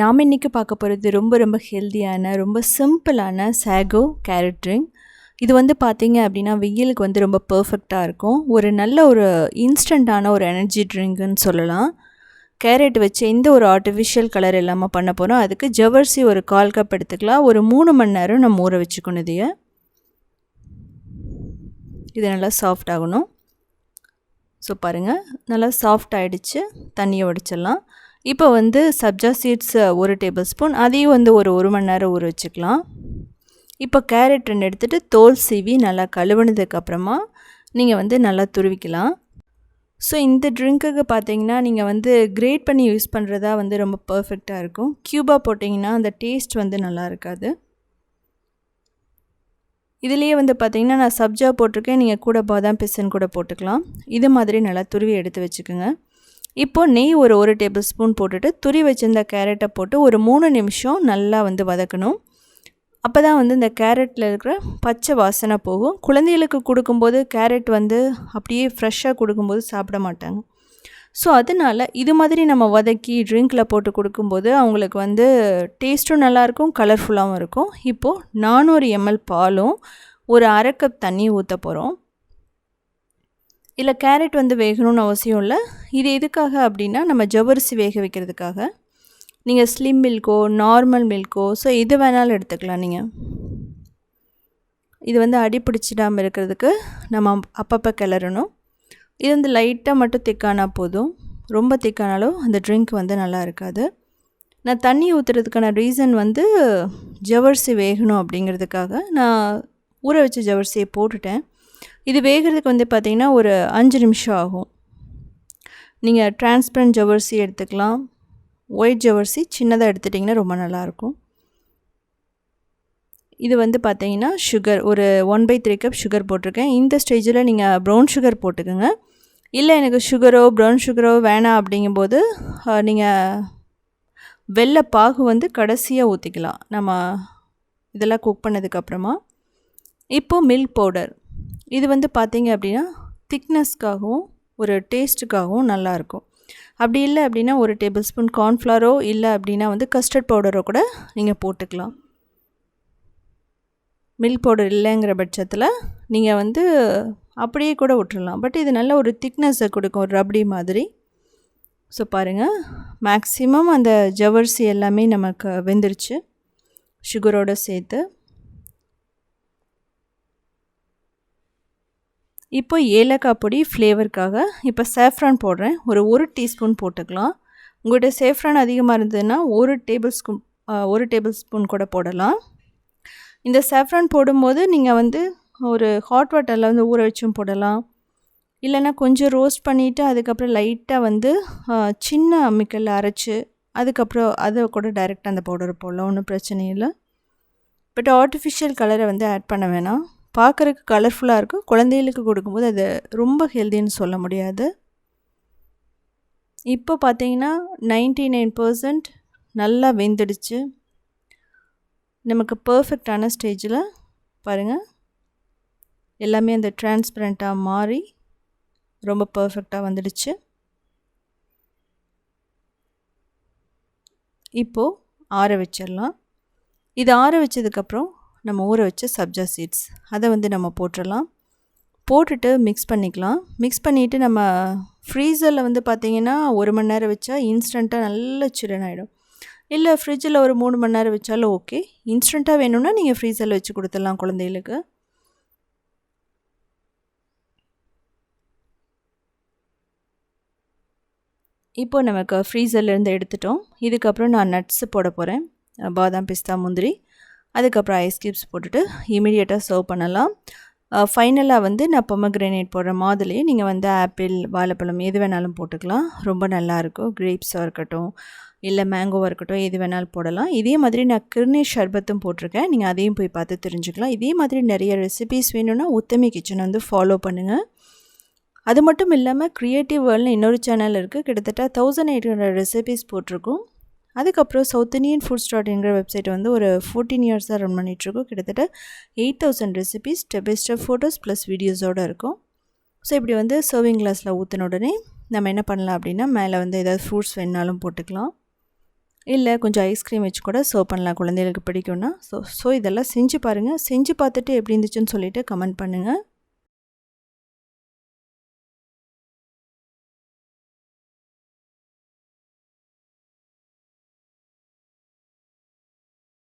நாம் இன்றைக்கி பார்க்க போகிறது ரொம்ப ரொம்ப ஹெல்த்தியான ரொம்ப சிம்பிளான சாகோ கேரட் ட்ரிங்க் இது வந்து பார்த்திங்க அப்படின்னா வெயிலுக்கு வந்து ரொம்ப பர்ஃபெக்டாக இருக்கும். ஒரு நல்ல ஒரு இன்ஸ்டண்ட்டான ஒரு எனர்ஜி ட்ரிங்க்குன்னு சொல்லலாம். கேரட் வச்சு எந்த ஒரு ஆர்டிஃபிஷியல் கலர் இல்லாமல் பண்ண போகிறோம் அதுக்கு ஜவர்சி ஒரு கால் கப் எடுத்துக்கலாம். ஒரு மூணு மணி நேரம் நம்ம ஊற வச்சுக்கணும் இதைய. இது நல்லா சாஃப்ட் ஆகணும். ஸோ பாருங்கள் நல்லா சாஃப்ட் ஆகிடுச்சு தண்ணியை வடிச்சிடலாம் இப்போ வந்து சப்ஜா சீட்ஸ் ஒரு டேபிள் ஸ்பூன். அதையும் வந்து ஒரு ஒரு மணி நேரம் ஊற வச்சுக்கலாம். இப்போ கேரட் ரெண்டு எடுத்துகிட்டு தோல் சீவி நல்லா கழுவுனதுக்கப்புறமா நீங்கள் வந்து நல்லா துருவிக்கலாம். ஸோ இந்த ட்ரிங்க்குக்கு பார்த்தீங்கன்னா நீங்கள் வந்து கிரேட் பண்ணி யூஸ் பண்ணுறதா வந்து ரொம்ப பர்ஃபெக்டாக இருக்கும். க்யூபாக போட்டிங்கன்னா அந்த டேஸ்ட் வந்து நல்லா இருக்காது. இதுலேயே வந்து பார்த்திங்கன்னா நான் சப்ஜா போட்டிருக்கேன். நீங்கள் கூட பாதாம் பிசன் கூட போட்டுக்கலாம். இது மாதிரி நல்லா துருவி எடுத்து வச்சுக்கோங்க. இப்போது நெய் ஒரு ஒரு டேபிள் ஸ்பூன் போட்டுட்டு துரி வச்சிருந்த கேரட்டை போட்டு ஒரு மூணு நிமிஷம் நல்லா வந்து வதக்கணும். அப்போ தான் வந்து இந்த கேரட்டில் இருக்கிற பச்சை வாசனை போகும். குழந்தைகளுக்கு கொடுக்கும்போது கேரட் வந்து அப்படியே ஃப்ரெஷ்ஷாக கொடுக்கும்போது சாப்பிட மாட்டாங்க. ஸோ அதனால் இது மாதிரி நம்ம வதக்கி ட்ரிங்க்கில் போட்டு கொடுக்கும்போது அவங்களுக்கு வந்து டேஸ்ட்டும் நல்லாயிருக்கும் கலர்ஃபுல்லாகவும் இருக்கும். இப்போது நானூறு எம்எல் பாலும் ஒரு அரை கப் தண்ணி ஊற்ற போகிறோம் இல்லை கேரட் வந்து வேகணும்னு அவசியம் இல்லை. இது எதுக்காக அப்படின்னா நம்ம ஜவ்வரிசி வேக வைக்கிறதுக்காக. நீங்கள் ஸ்லிம் மில்க்கோ நார்மல் மில்க்கோ ஸோ எது வேணாலும் எடுத்துக்கலாம் நீங்கள் இது வந்து அடி பிடிச்சிடாமல் இருக்கிறதுக்கு நம்ம அப்பப்போ கிளறணும். இது வந்து லைட்டாக மட்டும் திக்கானா போதும். ரொம்ப திக்கானாலும் அந்த ட்ரிங்க் வந்து நல்லா இருக்காது. நான் தண்ணி ஊற்றுறதுக்கான ரீசன் வந்து ஜவர்சி வேகணும் அப்படிங்கிறதுக்காக நான் ஊற வச்ச ஜவர்சியை போட்டுட்டேன். இது வேகிறதுக்கு வந்து பார்த்திங்கன்னா ஒரு அஞ்சு நிமிஷம் ஆகும். நீங்கள் டிரான்ஸ்பரண்ட் ஜவர்சி எடுத்துக்கலாம். ஒயிட் ஜவர்சி சின்னதாக எடுத்துட்டிங்கன்னா ரொம்ப நல்லாயிருக்கும். இது வந்து பார்த்தீங்கன்னா சுகர் ஒரு one by three cup sugar போட்டிருக்கேன். இந்த ஸ்டேஜில் நீங்கள் ப்ரௌன் சுகர் போட்டுக்கோங்க. இல்லை எனக்கு சுகரோ ப்ரௌன் சுகரோ வேணாம் அப்படிங்கும்போது நீங்கள் வெள்ளை பாகு வந்து கடைசியாக ஊற்றிக்கலாம் நம்ம இதெல்லாம் குக் பண்ணதுக்கப்புறமா இப்போது மில்க் பவுடர் இது வந்து பார்த்தீங்க அப்படின்னா திக்னஸ்க்காகவும் ஒரு டேஸ்ட்டுக்காகவும் நல்லாயிருக்கும். அப்படி இல்லை அப்படின்னா ஒரு டேபிள் ஸ்பூன் கார்ன்ஃப்ளவரோ இல்லை அப்படின்னா வந்து கஸ்டர்ட் பவுடரோ கூட நீங்கள் போட்டுக்கலாம். மில்க் பவுடர் இல்லைங்கிற பட்சத்தில் நீங்கள் வந்து அப்படியே கூட விட்டுடலாம் பட் இது நல்ல ஒரு திக்னஸை கொடுக்கும் ஒரு ரப்டி மாதிரி. ஸோ பாருங்கள் மேக்ஸிமம் அந்த ஜவர்சி எல்லாமே நமக்கு வெந்துருச்சு. சுகரோடு சேர்த்து. இப்போ ஏலக்காய் பொடி ஃப்ளேவருக்காக இப்போ சேஃப்ரான் போடுறேன். ஒரு ஒரு டீஸ்பூன் போட்டுக்கலாம். உங்கள்கிட்ட சேஃப்ரான் அதிகமாக இருந்ததுன்னா ஒரு டேபிள் ஸ்பூன் ஒரு டேபிள் ஸ்பூன் கூட போடலாம். இந்த சேஃப்ரான் போடும்போது நீங்கள் வந்து ஒரு ஹாட் வாட்டரில் வந்து ஊற வச்சும் போடலாம். இல்லைன்னா கொஞ்சம் ரோஸ்ட் பண்ணிவிட்டு அதுக்கப்புறம் லைட்டாக வந்து சின்ன அம்மிக்கல்ல அரைச்சி அதுக்கப்புறம் அதை கூட டைரெக்டாக அந்த பவுடர் போடலாம். ஒன்றும் பிரச்சனை இல்லை. பட் ஆர்டிஃபிஷியல் கலரை வந்து ஆட் பண்ண வேணாம். பார்க்குறக்கு கலர்ஃபுல்லாக இருக்கும். குழந்தைகளுக்கு கொடுக்கும்போது அது ரொம்ப ஹெல்த்தின்னு சொல்ல முடியாது. இப்போ பார்த்தீங்கன்னா நைன்டி நைன் பர்சன்ட் நல்லா வெந்துடுச்சு. நமக்கு பர்ஃபெக்டான ஸ்டேஜில் பாருங்கள் எல்லாமே அந்த டிரான்ஸ்பரண்ட்டாக மாறி ரொம்ப பர்ஃபெக்டாக வந்துடுச்சு. இப்போது ஆற வச்சிடலாம். இது ஆற வச்சதுக்கப்புறம் நம்ம ஊற வச்ச சப்ஜா சீட்ஸ். அதை வந்து நம்ம போட்டுடலாம் போட்டுட்டு மிக்ஸ் பண்ணிக்கலாம். மிக்ஸ் பண்ணிவிட்டு நம்ம ஃப்ரீசரில் வந்து பார்த்திங்கன்னா ஒரு மணி நேரம் வச்சா இன்ஸ்டண்ட்டாக நல்ல சில்லன் ஆகிடும் இல்லை ஃப்ரிட்ஜில் ஒரு மூணு மணி நேரம் வச்சாலும் ஓகே இன்ஸ்டண்ட்டாக வேணும்னா நீங்கள் ஃப்ரீசரில் வச்சு கொடுத்துடலாம் குழந்தைகளுக்கு. இப்போ நமக்கு ஃப்ரீசர்லேருந்து எடுத்துட்டோம். இதுக்கப்புறம் நான் நட்ஸு போட போகிறேன் பாதாம் பிஸ்தா முந்திரி. அதுக்கப்புறம் ஐஸ் க்யூப்ஸ் போட்டுட்டு இமீடியட்டாக சர்வ் பண்ணலாம். ஃபைனலாக வந்து நான் பொமக்ரேனேட் போடுற மாதிரி நீங்கள் வந்து ஆப்பிள் வாழைப்பழம் எது வேணாலும் போட்டுக்கலாம். ரொம்ப நல்லாயிருக்கும் கிரேப்ஸாக இருக்கட்டும் இல்லை மேங்கோவாக இருக்கட்டும் எது வேணாலும் போடலாம். இதே மாதிரி நான் கிர்னி ஷர்பத்தும் போட்டிருக்கேன். நீங்கள் அதையும் போய் பார்த்து தெரிஞ்சுக்கலாம். இதே மாதிரி நிறைய ரெசிபிஸ் வேணும்னா உத்தமி கிச்சனை வந்து ஃபாலோ பண்ணுங்கள் அது மட்டும் இல்லாமல் க்ரியேட்டிவ் வேர்ல்டுன்னு இன்னொரு சேனல் இருக்குது கிட்டத்தட்ட தௌசண்ட் எயிட் ஹண்ட்ரட் ரெசிபீஸ் போட்டிருக்கோம். அதுக்கப்புறம் சவுத் இண்டியன் ஃபுட்ஸ் டாட் என்கிற வெப்சைட் வந்து ஒரு ஃபோர்டீன் இயர்ஸாக ரன் பண்ணிகிட்ருக்கோம் கிட்டத்தட்ட eight thousand recipes step by step photos plus வீடியோஸோடு இருக்கும். ஸோ இப்படி வந்து சர்விங் கிளாஸில் ஊற்றின உடனே நம்ம என்ன பண்ணலாம் அப்படின்னா மேலே வந்து ஏதாவது ஃப்ரூட்ஸ் வேணாலும் போட்டுக்கலாம். இல்லை கொஞ்சம் ஐஸ்கிரீம் வச்சு கூட சர்வ் பண்ணலாம் குழந்தைகளுக்கு பிடிக்கும்னா. ஸோ ஸோ இதெல்லாம் செஞ்சு பாருங்கள் செஞ்சு பார்த்துட்டு எப்படி இருந்துச்சுன்னு சொல்லிவிட்டு கமெண்ட் பண்ணுங்கள்